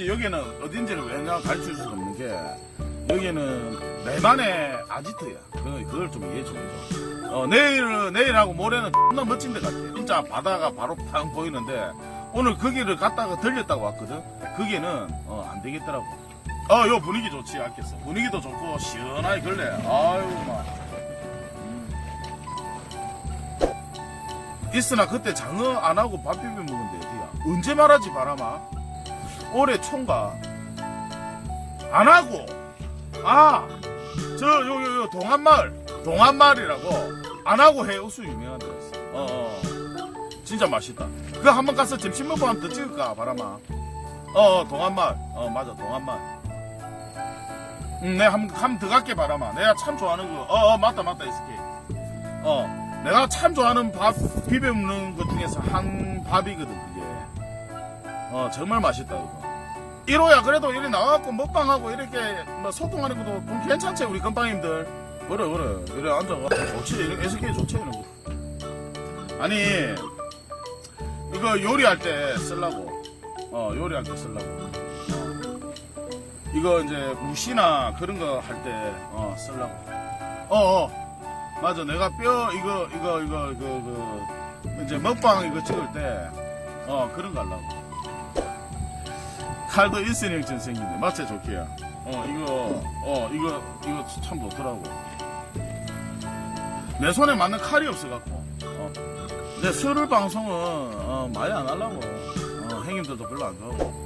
여기는 어딘지를 왜냐 가르쳐 줄 수가 없는 게 여기는 내만의 아지트야. 그- 그걸 좀 이해해 줘. 어, 내일은, 내일하고 모레는 존나 멋진 데 같아. 진짜 바다가 바로 탕 보이는데 오늘 거기를 갔다가 들렸다고 왔거든. 거기는 어, 안 되겠더라고. 어, 요 분위기 좋지 않겠어. 분위기도 좋고 시원하게 걸래. 아유 막. 음. 있으나 그때 장어 안 하고 밥 비벼 먹는데 어디야? 언제 말하지 바람아? 올해 총각 안 하고 아저요요요 동안마을 동안마을이라고 안 하고 해우수 유명한 데였어. 어, 어 진짜 맛있다. 그거 한번 가서 점심 먹고 한 번 더 찍을까 바람아. 어, 어 동안마을 어 맞아 동안마을. 응, 내가 한번 한번 더 갈게 바람아. 내가 참 좋아하는 거. 어, 어 맞다 맞다 있을게. 어 내가 참 좋아하는 밥 비벼 먹는 것 중에서 한 밥이거든 그게. 어 정말 맛있다 이거. 1호야 그래도 이렇게 나와갖고 먹방하고 이렇게 뭐 소통하는 것도 좀 괜찮지 우리 건빵님들. 그래 그래. 이래 앉아가 좋지. 이런 SK 좋지 이런 거. 아니 이거 요리할 때 쓰려고. 어 요리할 때 쓰려고. 어. 이거 이제 무시나 그런 거 할 때 어 쓰려고. 어어. 맞아. 내가 뼈 이거 이거 이거 그, 그 이제 먹방 이거 찍을 때 어 그런 거 하려고 칼도 일선형처럼 생긴데 맛에 좋게야. 어 이거 어 이거 이거 참 좋더라고. 내 손에 맞는 칼이 없어갖고. 어. 내 술을 방송은 어, 많이 안 하려고. 어, 형님들도 별로 안 좋아하고.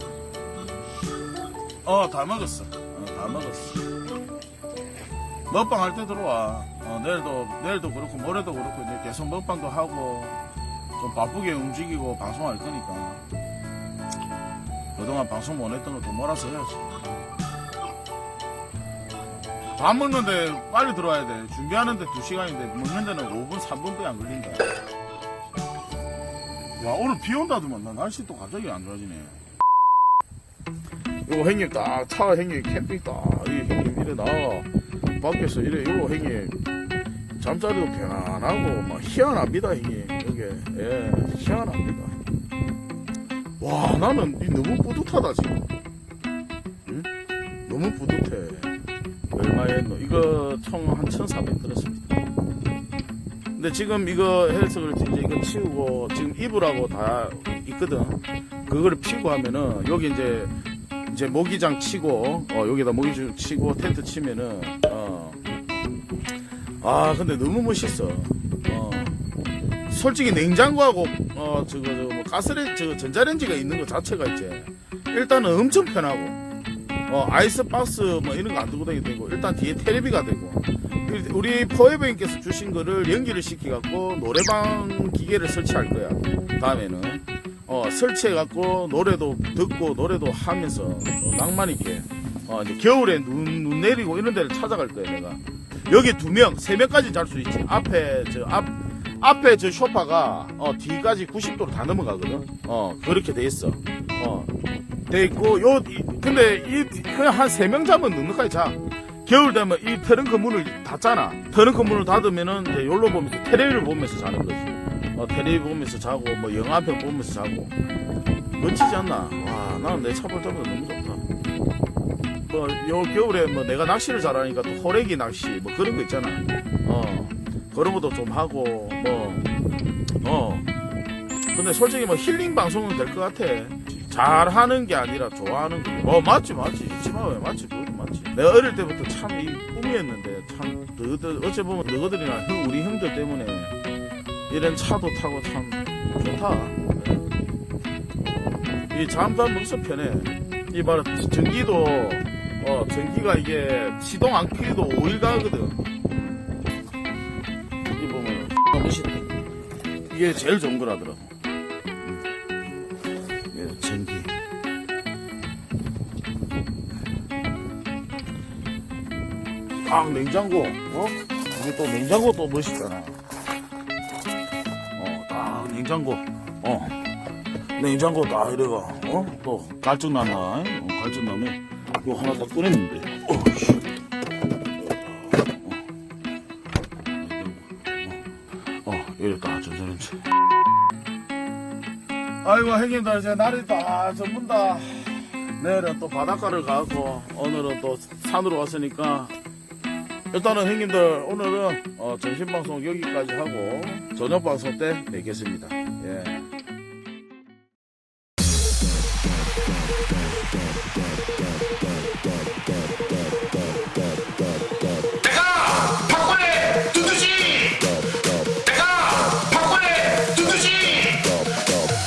어다 먹었어. 어, 다 먹었어. 먹방 할 때 들어와. 어, 내일도 내일도 그렇고 모레도 그렇고 이제 계속 먹방도 하고 좀 바쁘게 움직이고 방송할 거니까. 그동안 방송 못 했던 거돈 몰아서 해야지. 밥 먹는데 빨리 들어와야 돼. 준비하는데 2시간인데 먹는 데는 5분, 3분밖에 안 걸린다. 와, 오늘 비 온다더만. 나 날씨 또 갑자기 안 좋아지네. 요거 형님 딱, 차 형님 캠핑 딱, 이 형님 이래 나와. 밖에서 이래, 요거 형님 잠자리도 편안하고, 막 희한합니다, 형님. 여기, 예, 희한합니다. 와 나는 이 너무 뿌듯하다 지금. 응? 너무 뿌듯해. 얼마에 했노? 이거 총 한 1400 들었습니다. 근데 지금 이거 헬스를 이제 이거 치우고 지금 이불하고 다 있거든. 그거를 피고 하면은 여기 이제 이제 모기장 치고 어 여기다 모기장 치고 텐트 치면은 어 아 근데 너무 멋있어 어 솔직히 냉장고하고 어 저거 저뭐 가스레 저 전자레인지가 있는 것 자체가 이제 일단은 엄청 편하고 어 아이스박스 뭐 이런 거 안 들고 다니도 되고 일단 뒤에 테레비가 되고. 우리 포에버님께서 주신 거를 연기를 시켜 갖고 노래방 기계를 설치할 거야. 다음에는. 어 설치해 갖고 노래도 듣고 노래도 하면서 어, 낭만 있게 어 이제 겨울에 눈, 눈 내리고 이런 데를 찾아갈 거야 내가. 여기 두 명, 세 명까지 잘 수 있지. 앞에 저 앞 앞에 저 소파가 어 뒤까지 90도로 다 넘어가거든. 어 그렇게 돼 있어. 어돼 있고 요 이- 근데 이 그냥 한 세 명 자면 넉넉하게 자. 겨울 되면 이 트렁크 문을 닫잖아. 트렁크 문을 닫으면은 이제 열로 보면서 테레비를 보면서 자는 거지. 어 테레비 보면서 자고 뭐 영화 한 편 보면서 자고. 멋지지 않나? 와 나는 내 차 볼 때마다 너무 좋다. 뭐 요 겨울에 뭐 내가 낚시를 잘하니까 또 호래기 낚시 뭐 그런 거 있잖아. 어 그런 것도 좀 하고 뭐 어. 근데 솔직히 뭐 힐링 방송은 될 것 같아. 잘하는 게 아니라 좋아하는 거. 어 맞지 맞지 있지만 왜 맞지 그것도 맞지. 내가 어릴 때부터 참 이 꿈이었는데 참 너희들 어째 보면 너희들이나 형, 우리 형들 때문에 이런 차도 타고 참 좋다. 네. 이 잠깐 벌써 편해. 이 봐라 전기도 어 전기가 이게 시동 안 켜도 5일 가거든. 이 보면 멋있다. 이게 제일 좋은 거라더라고. 이게 전기. 딱 냉장고, 어? 이게 또 냉장고 또 멋있잖아. 어, 딱 냉장고, 어. 냉장고 딱 이래가, 어? 또 갈증 나나, 어, 갈증 나면 이거 하나 딱 꺼냈는데. 어, 아이고, 형님들, 이제 날이 다 전문다. 내일은 또 바닷가를 가고 오늘은 또 산으로 왔으니까 일단은 형님들 오늘은 어, 점심 방송 여기까지 하고 저녁 방송 때 뵙겠습니다. 예.